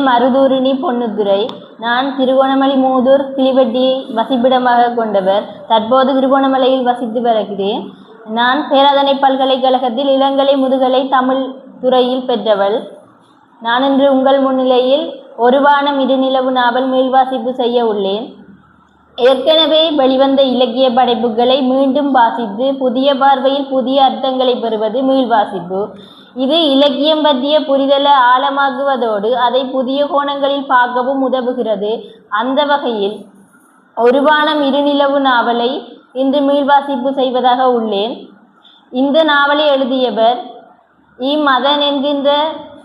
மருதூரிணி பொன்னுத்துரை. நான் திருகோணமலை மூதூர் கிளிவெட்டியை வசிப்பிடமாக கொண்டவர். தற்போது திருகோணமலையில் வசித்து வருகிறேன். நான் பேராதனை பல்கலைக்கழகத்தில் இளங்கலை முதுகலை தமிழ் துறையில் பெற்றவள். நான் இன்று உங்கள் முன்னிலையில் ஒரு வானம் இருநிலவு நாவல் மீள்வாசிப்பு செய்ய உள்ளேன். ஏற்கனவே வெளிவந்த இலக்கிய படைப்புகளை மீண்டும் வாசித்து புதிய பார்வையில் புதிய அர்த்தங்களை பெறுவது மீள்வாசிப்பு. இது இலக்கியம் பற்றிய புரிதலை ஆழமாக்குவதோடு அதை புதிய கோணங்களில் பார்க்கவும் உதவுகிறது. அந்த வகையில் ஒரு வானம் இருநிலவு நாவலை இன்று மீள்வாசிப்பு செய்வதாக உள்ளேன். இந்த நாவலை எழுதியவர் இம்மதன் என்கின்ற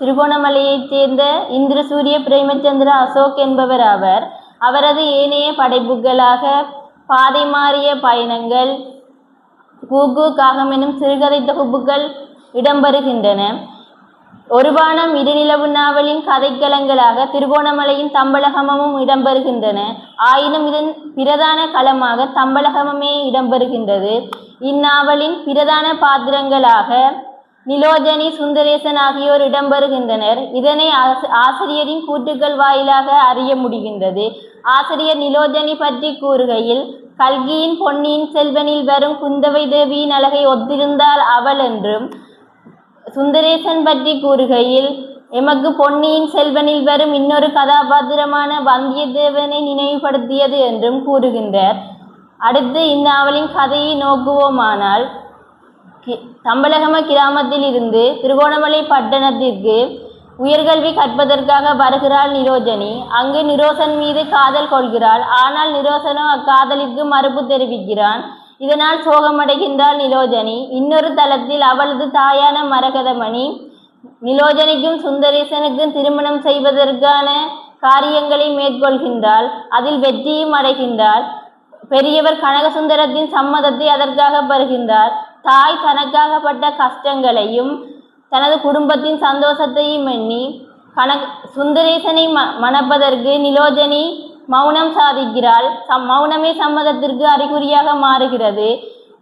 திருகோணமலையைச் சேர்ந்த இந்திரசூரிய பிரேமச்சந்திர அசோக் என்பவர் ஆவர். அவரது ஏனைய படைப்புகளாக பாதை மாறிய பயணங்கள் கூகு காகம் எனும் சிறுகதை தொகுப்புகள் இடம்பெறுகின்றன. ஒருவானம் இருநிலவு நாவலின் கதைக்களங்களாக திருகோணமலையின் தம்பலகமும் இடம்பெறுகின்றன. ஆயினும் இதன் பிரதான களமாக தம்பலகமே இடம்பெறுகின்றது. இந்நாவலின் பிரதான பாத்திரங்களாக நிலோஜனி சுந்தரேசன் ஆகியோர் இடம்பெறுகின்றனர். இதனை ஆசிரியரின் கூற்றுக்கள் வாயிலாக அறிய முடிகின்றது. ஆசிரியர் நிலோஜனி பற்றி கூறுகையில் கல்கியின் பொன்னியின் செல்வனில் வரும் குந்தவை தேவியின் அழகை ஒத்திருந்தால் அவள் என்றும் சுந்தரேசன் பற்றி கூறுகையில் எமக்கு பொன்னியின் செல்வனில் வரும் இன்னொரு கதாபாத்திரமான வந்தியத்தேவனை நினைவுபடுத்தியது என்றும் கூறுகின்றார். அடுத்து இந்நாவலின் கதையை நோக்குவோமானால் கி- தம்பலகம கிராமத்தில் இருந்து திருகோணமலை பட்டணத்திற்கு உயர்கல்வி கற்பதற்காக வருகிறாள் நிரோஜனி. அங்கு நிரோசன் மீது காதல் கொள்கிறாள். ஆனால் நிரோசனோ அக்காதலிற்கு மறுப்பு தெரிவிக்கிறான். இதனால் சோகமடைகின்றாள் நிலோஜனி. இன்னொரு தளத்தில் அவளது தாயான மரகதமணி. நிலோஜனிக்கும் சுந்தரேசனுக்கும் திருமணம் செய்வதற்கான காரியங்களை மேற்கொள்கின்றாள். அதில் வெற்றியும் அடைகின்றாள். பெரியவர் கனகசுந்தரத்தின் சம்மதத்தை அதற்காக பெறுகின்றார். தாய் தனக்காகப்பட்ட கஷ்டங்களையும் தனது குடும்பத்தின் சந்தோஷத்தையும் எண்ணி கனக சுந்தரேசனை ம மணப்பதற்கு நிலோஜனி மௌனம் சாதிக்கிறாள். சம் மௌனமே சம்மதத்திற்கு அறிகுறியாக மாறுகிறது.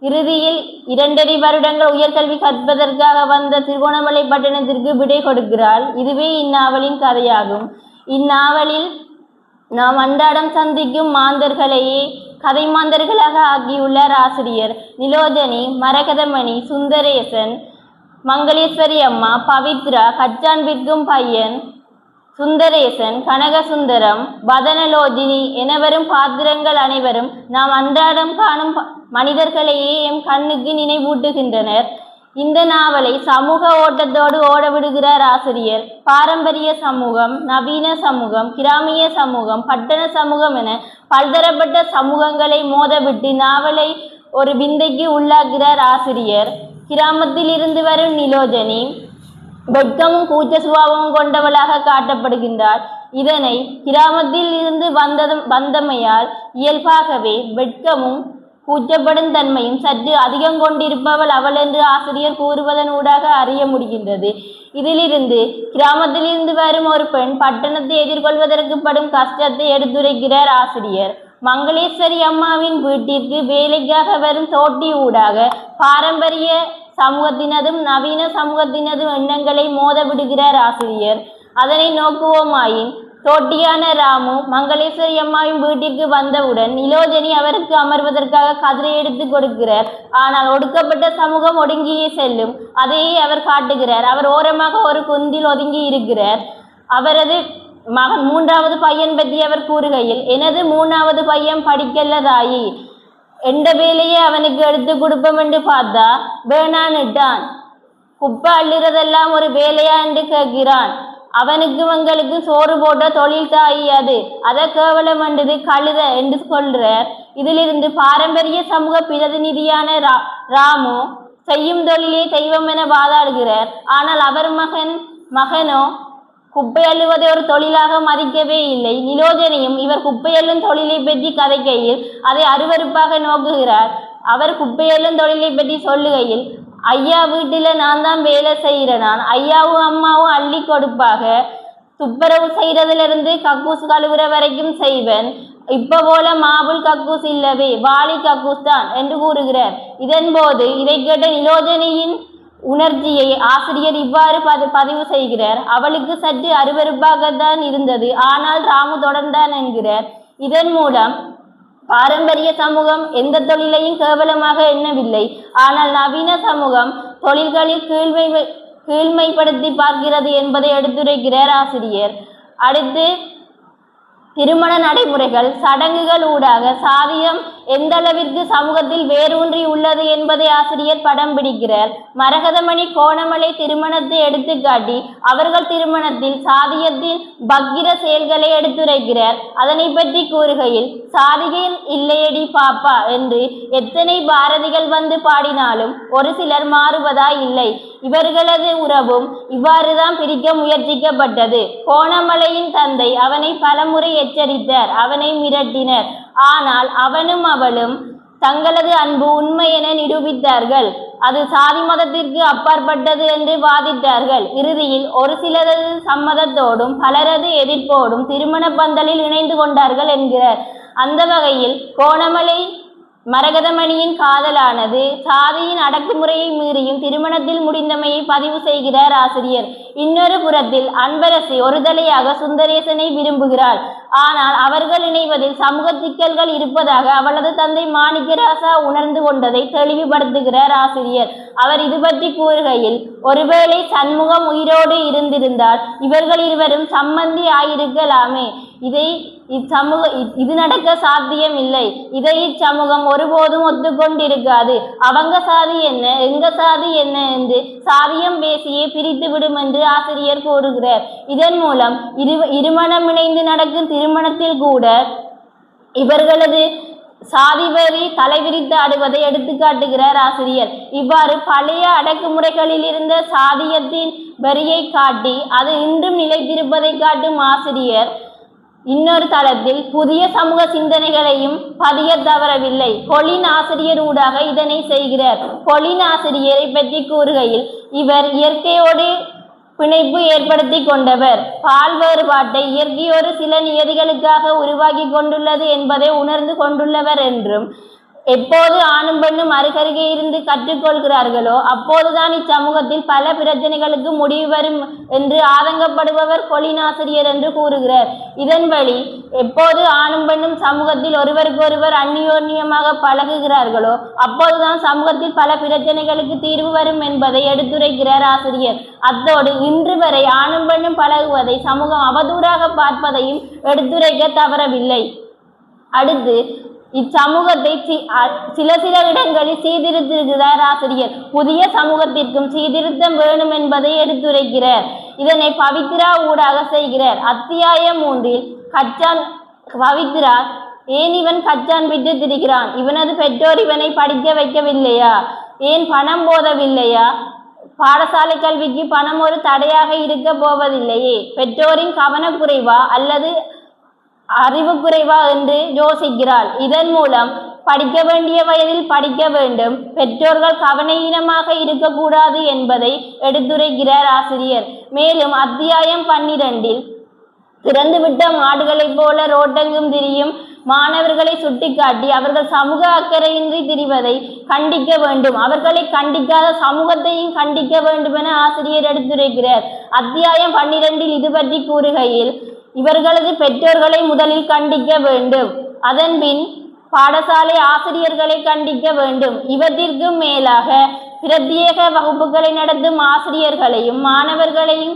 இறுதியில் இரண்டரை வருடங்கள் உயர்கல்வி கற்பதற்காக வந்த திருகோணமலை பட்டணத்திற்கு விடை கொடுக்கிறாள். இதுவே இந்நாவலின் கதையாகும். இந்நாவலில் நாம் அன்றாடம் சந்திக்கும் மாந்தர்களையே கதை மாந்தர்களாக ஆக்கியுள்ளார் ஆசிரியர் நிலோஜனி மரகதமணி சுந்தரேசன் மங்களேஸ்வரி அம்மா பவித்ரா கச்சான் விற்கும் பையன் சுந்தரேசன் கனகசுந்தரம் பதனலோஜினி என வரும் பாத்திரங்கள் அனைவரும் நாம் அன்றாடம் காணும் மனிதர்களையே எம் கண்ணுக்கு நினைவூட்டுகின்றனர். இந்த நாவலை சமூக ஓட்டத்தோடு ஓடவிடுகிறார் ஆசிரியர். பாரம்பரிய சமூகம் நவீன சமூகம் கிராமிய சமூகம் பட்டண சமூகம் என பல்தரப்பட்ட சமூகங்களை மோதவிட்டு நாவலை ஒரு விந்தைக்கு உள்ளாக்குகிறார் ஆசிரியர். கிராமத்தில் இருந்து வரும் நிலோஜனி வெட்கமும் கூச்ச சுபாவமும் கொண்டவளாக காட்டப்படுகின்றார் இதனை கிராமத்தில் இருந்து வந்ததும் வந்தமையால் இயல்பாகவே வெட்கமும் கூச்சப்படும் தன்மையும் சற்று அதிகம் கொண்டிருப்பவள் அவள் என்று ஆசிரியர் கூறுவதன் ஊடாக அறிய முடிகின்றது. இதிலிருந்து கிராமத்திலிருந்து வரும் ஒரு பெண் பட்டணத்தை எதிர்கொள்வதற்கு படும் கஷ்டத்தை எடுத்துரைக்கிறார் ஆசிரியர். மங்களேஸ்வரி அம்மாவின் வீட்டிற்கு வேலைக்காக வரும் தோட்டி ஊடாக பாரம்பரிய சமூகத்தினதும் நவீன சமூகத்தினதும் எண்ணங்களை மோத விடுகிறார் ஆசிரியர். அதனை நோக்குவோமாயின் தோட்டியான ராமு மங்களேஸ்வரி அம்மாவின் வீட்டிற்கு வந்தவுடன் நிலோஜனி அவருக்கு அமர்வதற்காக கதிரை எடுத்து கொடுக்கிறார். ஆனால் ஒடுக்கப்பட்ட சமூகம் ஒடுங்கியே செல்லும் அதையே அவர் காட்டுகிறார். அவர் ஓரமாக ஒரு குந்தில் ஒதுங்கி இருக்கிறார். அவரது மகன் மூன்றாவது பையன் பற்றி அவர் கூறுகையில் எனது மூணாவது பையன் படிக்கல்லதாயி. எந்த வேலையை அவனுக்கு எடுத்து கொடுப்போம் என்று பார்த்தா வேணான்னுட்டான் குப்பை அள்ளுறதெல்லாம் ஒரு வேலையா என்று கேட்கிறான். அவனுக்கு உங்களுக்கு சோறு போட்ட தொழில் தாயி அது அதை கேவலம் என்றது கழுத என்று சொல்றார் இதிலிருந்து பாரம்பரிய சமூக பிரதிநிதியான ரா ராமு செய்யும் தொழிலே தெய்வம் என வாதாடுகிறார். ஆனால் அவர் மகன் மகனோ குப்பை அள்ளுவதை ஒரு தொழிலாக மதிக்கவே இல்லை. நிலோஜனையும் இவர் குப்பை அள்ளும் தொழிலை பற்றி கதைக்கையில் அதை அருவருப்பாக நோக்குகிறார். அவர் குப்பை அள்ளும் தொழிலை பற்றி சொல்லுகையில் ஐயா வீட்டில் நான் தான் வேலை செய்கிறேன் நான் ஐயாவும் அம்மாவும் அள்ளி கொடுப்பாக. துப்புரவு செய்கிறதுலேருந்து கக்கூஸ் கழுவுற வரைக்கும் செய்வேன். இப்போ போல மாபுல் கக்கூஸ் இல்லவே வாலி கக்கூஸ் தான் என்று கூறுகிறார். இதன்போது இதை கேட்ட நிலோஜனியின் உணர்ச்சியை ஆசிரியர் இவ்வாறு பதி பதிவு செய்கிறார். அவளுக்கு சற்று அருவறுப்பாகத்தான் இருந்தது. ஆனால் ராமு தொடர்ந்தான் என்கிறார். இதன் மூலம் பாரம்பரிய சமூகம் எந்த தொழிலையும் கேவலமாக எண்ணவில்லை. ஆனால் நவீன சமூகம் தொழில்களில் கீழ்மை கீழ்மைப்படுத்தி பார்க்கிறது என்பதை எடுத்துரைக்கிறார் ஆசிரியர். அடுத்து திருமண நடைமுறைகள் சடங்குகள் ஊடாக சாதியம் எந்த அளவிற்கு சமூகத்தில் வேரூன்றி உள்ளது என்பதை ஆசிரியர் படம் பிடிக்கிறார். மரகதமணி கோணமலை திருமணத்தை எடுத்துக்காட்டி அவர்கள் திருமணத்தில் சாதியத்தின் பக்கிர செயல்களை எடுத்துரைக்கிறார். அதனை பற்றி கூறுகையில் சாதிகள் இல்லையடி பாப்பா என்று எத்தனை பாரதிகள் வந்து பாடினாலும் ஒரு சிலர் மாறுவதா இல்லை. இவர்களது உறவும் இவ்வாறுதான் பிரிக்க முயற்சிக்கப்பட்டது. கோணமலையின் தந்தை அவனை பலமுறை எச்சரித்தர் அவனை மிரட்டினர். ஆனால் அவனும் அவளும் தங்களது அன்பு உண்மை என நிரூபித்தார்கள். அது சாதி மதத்திற்கு அப்பாற்பட்டது என்று வாதிட்டார்கள். இறுதியில் ஒரு சிலரது சம்மதத்தோடும் பலரது எதிர்ப்போடும் திருமண பந்தலில் இணைந்து கொண்டார்கள் என்கிறார். அந்த வகையில் கோணமலை மரகதமணியின் காதலானது சாதியின் அடக்குமுறையை மீறியும் திருமணத்தில் முடிந்தமையை பதிவு செய்கிறார் ஆசிரியர். இன்னொரு புறத்தில் அன்பரசி ஒரு தலையாக சுந்தரேசனை விரும்புகிறாள். ஆனால் அவர்கள் இணைவதில் சமூக சிக்கல்கள் இருப்பதாக அவளது தந்தை மாணிக்கராசா உணர்ந்து கொண்டதை தெளிவுபடுத்துகிறார் ஆசிரியர் அவர் இது பற்றி கூறுகையில் ஒருவேளை சண்முகம் உயிரோடு இருந்திருந்தால் இவர்கள் இருவரும் சம்மந்தி ஆயிருக்கலாமே இதை இச்சமூக இது நடக்க சாத்தியம் இல்லை இதை இச்சமூகம் ஒருபோதும் ஒத்துக்கொண்டிருக்காது. அவங்க சாதி என்ன எங்க சாதி என்ன என்று சாதியம் பேசியே பிரித்து விடும் என்று ஆசிரியர் கூறுகிறார். இதன் மூலம் இரு இருமணம் இணைந்து நடக்கும் திரு திருமணத்தில் கூட இவர்களது சாதி தலைவிரித்து ஆடுவதை எடுத்துக்காட்டுகிறார் ஆசிரியர். இவ்வாறு பழைய அடக்குமுறைகளில் இருந்த சாதியத்தின் வரியை காட்டி அது இன்றும் நிலைத்திருப்பதை காட்டும் ஆசிரியர். இன்னொரு தளத்தில் புதிய சமூக சிந்தனைகளையும் பதிய தவறவில்லை. கொலின் ஆசிரியர் ஊடாக இதனை செய்கிறார். கொலின் ஆசிரியரை பற்றி கூறுகையில் இவர் இயற்கையோடு பிணைப்பு ஏற்படுத்தி கொண்டவர். பால் வேறுபாட்டை இயற்கையோடு சில நியதிகளுக்காக உருவாக்கி கொண்டுள்ளது என்பதை உணர்ந்து கொண்டுள்ளவர் என்றும் எப்போது ஆணும் பெண்ணும் அருகருகே இருந்து கற்றுக்கொள்கிறார்களோ அப்போதுதான் இச்சமூகத்தில் பல பிரச்சனைகளுக்கு முடிவு வரும் என்று ஆதங்கப்படுபவர் கொலினாசிரியர் என்று கூறுகிறார். இதன் வழி எப்போது ஆணும் பெண்ணும் சமூகத்தில் ஒருவருக்கொருவர் அந்நியோன்யமாக பழகுகிறார்களோ அப்போதுதான் சமூகத்தில் பல பிரச்சனைகளுக்கு தீர்வு வரும் என்பதை எடுத்துரைக்கிறார் ஆசிரியர். அத்தோடு இன்று வரை ஆணும் பெண்ணும் பழகுவதை சமூகம் அவதூறாக பார்ப்பதையும் எடுத்துரைக்க தவறவில்லை. அடுத்து இச்சமூகத்தை சி- அ- சில சில இடங்களில் சீர்திருத்துகிறார் ஆசிரியர். புதிய சமூகத்திற்கும் சீர்திருத்தம் வேணும் என்பதை எடுத்துரைக்கிறார். இதனை பவித்ரா ஊடாக செய்கிறார். அத்தியாயம் மூன்றில் கச்சான் பவித்ரா ஏன் இவன் கச்சான் விட்டு திரிகிறான்? இவனது பெற்றோர் இவனை படிக்க வைக்கவில்லையா? ஏன் பணம் போதவில்லையா? பாடசாலை கல்விக்கு பணம் ஒரு தடையாக இருக்க போவதில்லையே. பெற்றோரின் கவனக்குறைவா? அல்லது அறிவு குறைவா என்று யோசிக்கிறாள். இதன் மூலம் படிக்க வேண்டிய வயதில் படிக்க வேண்டும். பெற்றோர்கள் கவனஈனமாக இருக்கக்கூடாது என்பதை எடுத்துரைக்கிறார் ஆசிரியர். மேலும் அத்தியாயம் பன்னிரண்டில் திறந்துவிட்ட மாடுகளைப் போல ரோட்டெங்கும் திரியும் மாணவர்களை சுட்டிக்காட்டி அவர்கள் சமூக அக்கறையின்றி திரிவதை கண்டிக்க வேண்டும். அவர்களை கண்டிக்காத சமூகத்தையும் கண்டிக்க வேண்டும் என ஆசிரியர் எடுத்துரைக்கிறார். அத்தியாயம் பன்னிரண்டில் இது பற்றி கூறுகையில் இவர்களது பெற்றோர்களை முதலில் கண்டிக்க வேண்டும். அதன்பின் பாடசாலை ஆசிரியர்களை கண்டிக்க வேண்டும். இவற்றிற்கும் மேலாக பிரத்யேக வகுப்புகளை நடத்தும் ஆசிரியர்களையும் மாணவர்களையும்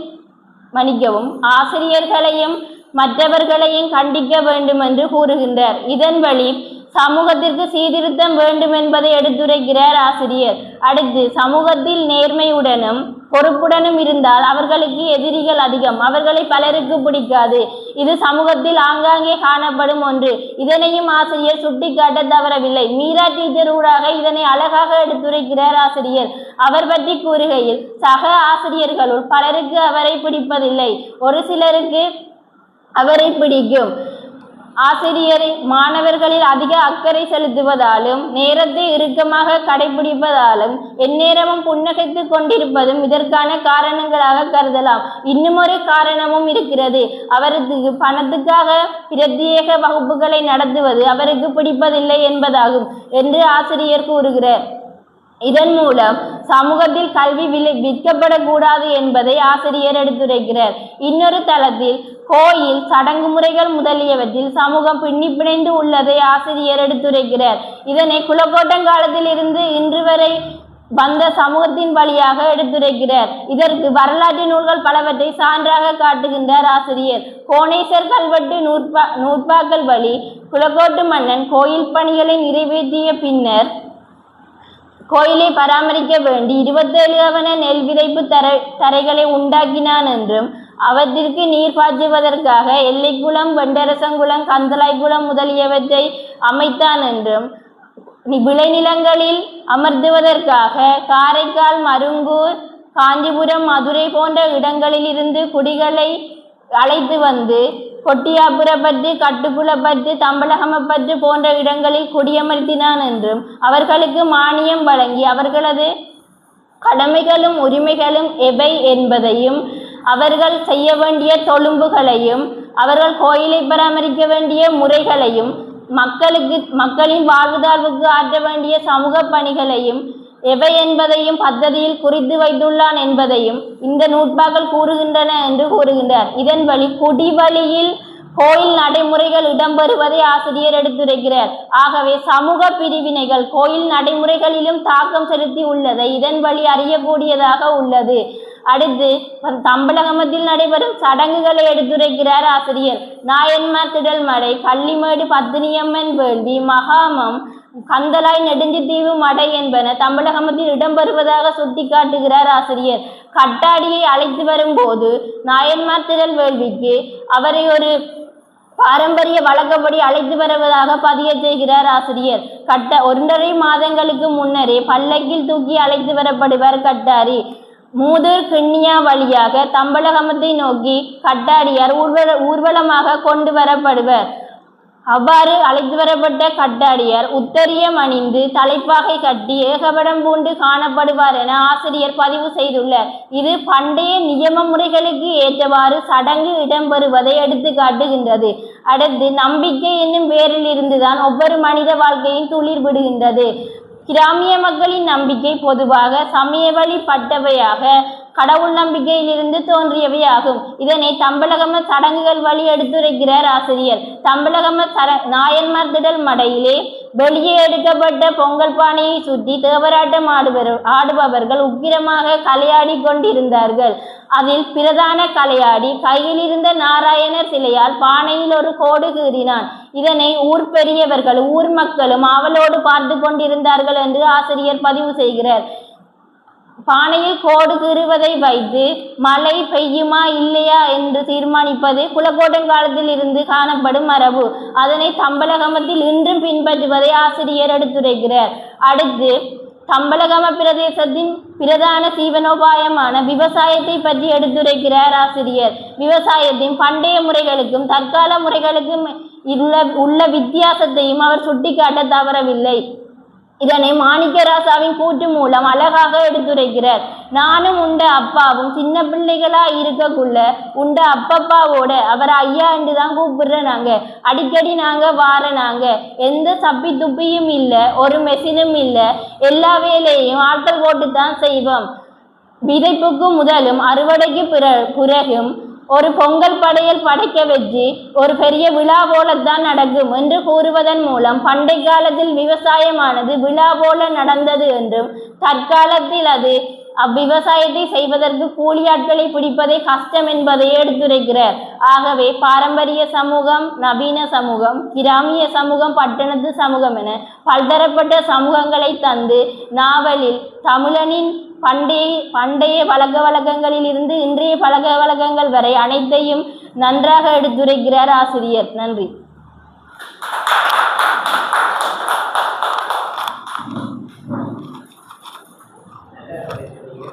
மன்னிக்கவும் ஆசிரியர்களையும் மற்றவர்களையும் கண்டிக்க வேண்டும் என்று கூறுகின்றார். இதன் வழி சமூகத்திற்கு சீர்திருத்தம் வேண்டும் என்பதை எடுத்துரைக்கிறார் ஆசிரியர். அடுத்து சமூகத்தில் நேர்மையுடனும் பொறுப்புடனும் இருந்தால் அவர்களுக்கு எதிரிகள் அதிகம். அவர்களை பலருக்கு பிடிக்காது. இது சமூகத்தில் ஆங்காங்கே காணப்படும் ஒன்று. இதனையும் ஆசிரியர் சுட்டிக்காட்ட தவறவில்லை. மீரா டீச்சர் ஊடாக இதனை அழகாக எடுத்துரைக்கிறார் ஆசிரியர். அவர் பற்றி கூறுகையில் சக ஆசிரியர்களுள் பலருக்கு அவரை பிடிப்பதில்லை. ஒரு சிலருக்கு அவரை பிடிக்கும். ஆசிரியரை மாணவர்களில் அதிக அக்கறை செலுத்துவதாலும் நேரத்தை இறுக்கமாக கடைபிடிப்பதாலும் எந்நேரமும் புன்னகைத்து கொண்டிருப்பதும் இதற்கான காரணங்களாக கருதலாம். இன்னுமொரு காரணமும் இருக்கிறது. அவருக்கு பணத்துக்காக பிரத்யேக வகுப்புகளை நடத்துவது அவருக்கு பிடிப்பதில்லை என்பதாகும் என்று ஆசிரியர் கூறுகிறார். இதன் மூலம் சமூகத்தில் கல்வி விலை விற்கப்படக்கூடாது என்பதை ஆசிரியர் எடுத்துரைக்கிறார். இன்னொரு தளத்தில் கோயில் சடங்கு முறைகள் முதலியவற்றில் சமூகம் பின்னி பிணைந்து உள்ளதை ஆசிரியர் எடுத்துரைக்கிறார். இதனை குலக்கோட்டங்காலத்தில் இருந்து இன்று வரை வந்த சமூகத்தின் வழியாக எடுத்துரைக்கிறார். இதற்கு வரலாற்று நூல்கள் பலவற்றை சான்றாக காட்டுகின்றார் ஆசிரியர். கோணேசர் கல்வெட்டு நூற்பா நூற்பாக்கள் வழி குலக்கோட்டு மன்னன் கோயில் பணிகளை நிறைவேற்றிய பின்னர் கோயிலை பராமரிக்க வேண்டி இருபத்தேழு அவன நெல் விதைப்பு தரை தரைகளை உண்டாக்கினான் என்றும் அவற்றிற்கு நீர் பாய்ச்சுவதற்காக எல்லைக்குளம் வெண்டரசங்குளம் கந்தளாய்க்குளம் முதலியவற்றை அமைத்தான் என்றும் நி- விளைநிலங்களில் அமர்த்துவதற்காக காரைக்கால் மருங்கூர் காஞ்சிபுரம் மதுரை போன்ற இடங்களில் இருந்து குடிகளை அழைத்து வந்து கொட்டியாபுரப்பற்று கட்டுப்புலப்பற்று தம்பலகமப்பற்று போன்ற இடங்களில் குடியமர்த்தினான் என்றும் அவர்களுக்கு மானியம் வழங்கி அவர்களது கடமைகளும் உரிமைகளும் எவை என்பதையும் அவர்கள் செய்ய வேண்டிய தொழும்புகளையும் அவர்கள் கோயிலை பராமரிக்க வேண்டிய முறைகளையும் மக்களுக்கு மக்களின் வாழ்வுதாழ்வுக்கு ஆற்ற வேண்டிய சமூக பணிகளையும் எவை என்பதையும் பദ്ധதியில் குறித்து வைத்துள்ளான் என்பதையும் இந்த நூற்பாக்கள் கூறுகின்றன என்று கூறுகின்றார். இதன் வழி குடிவழியில் கோயில் நடைமுறைகள் இடம்பெறுவதை ஆசிரியர் எடுத்துரைக்கிறார். ஆகவே சமூக பிரிவினைகள் கோயில் நடைமுறைகளிலும் தாக்கம் செலுத்தி உள்ளதை இதன் வழி அறியக்கூடியதாக உள்ளது. அடுத்து ப- தம்பலகமத்தில் நடைபெறும் சடங்குகளை எடுத்துரைக்கிறார் ஆசிரியர் நாயன்மார் திடல்மடை கள்ளிமேடு பத்தினியம்மன் வேள்வி மகாமம் கந்தலாய் நெடுஞ்சித்தீவு மடை என்பன தம்பலகமத்தில் இடம்பெறுவதாக சுட்டிக்காட்டுகிறார் ஆசிரியர். கட்டாடியை அழைத்து வரும்போது நாயன்மார் திரள் வேள்விக்கு அவரை ஒரு பாரம்பரிய வழக்கப்படி அழைத்து வருவதாக பதிய செய்கிறார் ஆசிரியர். கட்ட ஒன்றரை மாதங்களுக்கு முன்னரே பல்லக்கில் தூக்கி அழைத்து வரப்படுவார் கட்டாரி. மூதூர் கிண்ணியா வழியாக தம்பலகமத்தை நோக்கி கட்டாடியார் ஊர்வல ஊர்வலமாக கொண்டு வரப்படுவர். அவ்வாறு அழைத்து வரப்பட்ட கட்டாடியார் உத்தரியம் அணிந்து தலைப்பாகை கட்டி ஏகபடம் பூண்டு காணப்படுவார் என ஆசிரியர் பதிவு செய்துள்ளார். இது பண்டைய நியம முறைகளுக்கு ஏற்றவாறு சடங்கு இடம்பெறுவதை எடுத்து காட்டுகின்றது. அடுத்து நம்பிக்கை என்னும் வேரில் இருந்துதான் ஒவ்வொரு மனித வாழ்க்கையும் துளிர் விடுகின்றது. கிராமிய மக்களின் நம்பிக்கை பொதுவாக சமய வழிபட்டவையாக கடவுள் நம்பிக்கையிலிருந்து தோன்றியவையாகும். இதனை தம்பலகம சடங்குகள் வழி எடுத்துரைக்கிறார் ஆசிரியர். தம்பலகம சர நாயன்மார் திடல் மடையிலே வெளியே எடுக்கப்பட்ட பொங்கல் பானையை சுற்றி தேவராட்டம் ஆடுபவர் ஆடுபவர்கள் உக்கிரமாக கலையாடி கொண்டிருந்தார்கள். அதில் பிரதான கலையாடி கையில் இருந்த நாராயணர் சிலையால் பானையில் ஒரு கோடு கீறினான். இதனை ஊர் பெரியவர்கள் ஊர் மக்களும் அவளோடு பார்த்து கொண்டிருந்தார்கள் என்று ஆசிரியர் பதிவு செய்கிறார். பானையில் கோடு கீறுவதை வைத்து மழை பெய்யுமா இல்லையா என்று தீர்மானிப்பது குலக்கோட்டங்காலத்தில் இருந்து காணப்படும் மரபு. அதனை தம்பலகமத்தில் இன்றும் பின்பற்றுவதை ஆசிரியர் எடுத்துரைக்கிறார். அடுத்து தம்பலகம பிரதேசத்தின் பிரதான சீவனோபாயமான விவசாயத்தை பற்றி எடுத்துரைக்கிறார் ஆசிரியர். விவசாயத்தின் பண்டைய முறைகளுக்கும் தற்கால முறைகளுக்கும் உள்ள உள்ள வித்தியாசத்தையும் அவர் சுட்டிக்காட்ட தவறவில்லை. இதனை மாணிக்கராசாவின் கூற்று மூலம் அழகாக எடுத்துரைக்கிறார். நானும் உண்ட அப்பாவும் சின்ன பிள்ளைகளா இருக்கக்குள்ள உண்ட அப்பப்பாவோட அவர் ஐயா என்று தான் கூப்பிடுற நாங்க. அடிக்கடி நாங்க வார நாங்க. எந்த சப்பி துப்பியும் இல்லை ஒரு மெஷினும் இல்லை. எல்லா வேலையும் ஆட்கள் போட்டு தான் செய்வோம். விதைப்புக்கு முதலும் அறுவடைக்கு பிற பிறகும் ஒரு பொங்கல் படையல் படைக்க வச்சு ஒரு பெரிய விழா போலத்தான் நடக்கும் என்று கூறுவதன் மூலம் பண்டை காலத்தில் விவசாயமானது விழா போல நடந்தது என்றும் தற்காலத்தில் அது அவ்விவசாயத்தை செய்வதற்கு கூலி ஆட்களை பிடிப்பதே கஷ்டம் என்பதை எடுத்துரைக்கிறார். ஆகவே பாரம்பரிய சமூகம் நவீன சமூகம் கிராமிய சமூகம் பட்டணத்து சமூகம் என பல்தரப்பட்ட சமூகங்களை தந்து நாவலில் தமிழனின் பண்டைய பண்டைய பழக்க வழக்கங்களில் இருந்து இன்றைய பழக்க வழக்கங்கள் வரை அனைத்தையும் நன்றாக எடுத்துரைக்கிறார் ஆசிரியர். நன்றி.